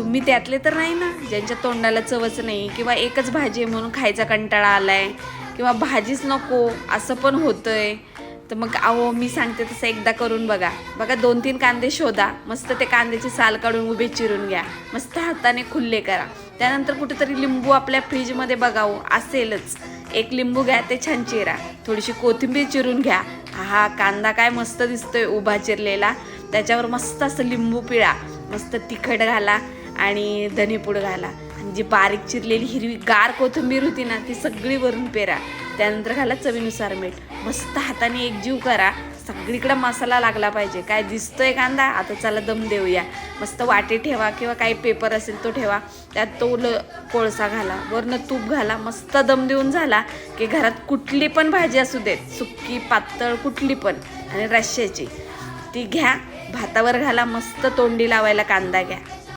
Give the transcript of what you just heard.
तुम्ही त्यातले तर नाही ना ज्यांच्या तोंडाला चवच नाही किंवा एकच भाजी आहे म्हणून खायचा कंटाळा आलाय किंवा भाजीच नको असं पण होतंय. तर मग अहो मी सांगते तसं एकदा करून बघा. बघा दोन तीन कांदे शोधा. मस्त ते कांद्याची साल काढून उभे चिरून घ्या. मस्त हाताने खुल्ले करा. त्यानंतर कुठेतरी लिंबू आपल्या फ्रीजमध्ये बघावं असेलच. एक लिंबू घ्या ते छान चिरा. थोडीशी कोथिंबीर चिरून घ्या. हा कांदा काय मस्त दिसतोय उभा चिरलेला. त्याच्यावर मस्त असं लिंबू पिळा. मस्त तिखट घाला. आणि धनेपूड घाला. आणि जी बारीक चिरलेली हिरवी गार कोथिंबीर होती ना ती सगळी वरून पेरा. त्यानंतर घाला चवीनुसार मीठ. मस्त हाताने एकजीव करा. सगळीकडे मसाला लागला पाहिजे. काय दिसतोय कांदा? आता चला दम देऊया. मस्त वाटे ठेवा किंवा काही पेपर असेल तो ठेवा. त्यात तो ल कोळसा घाला. वरनं तूप घाला. मस्त दम देऊन झाला की घरात कुठली पण भाजी असू देत. सुक्की पातळ कुठली पण. आणि रश्श्याची. ती घ्या. भातावर घाला. मस्त तोंडी लावायला कांदा घ्या.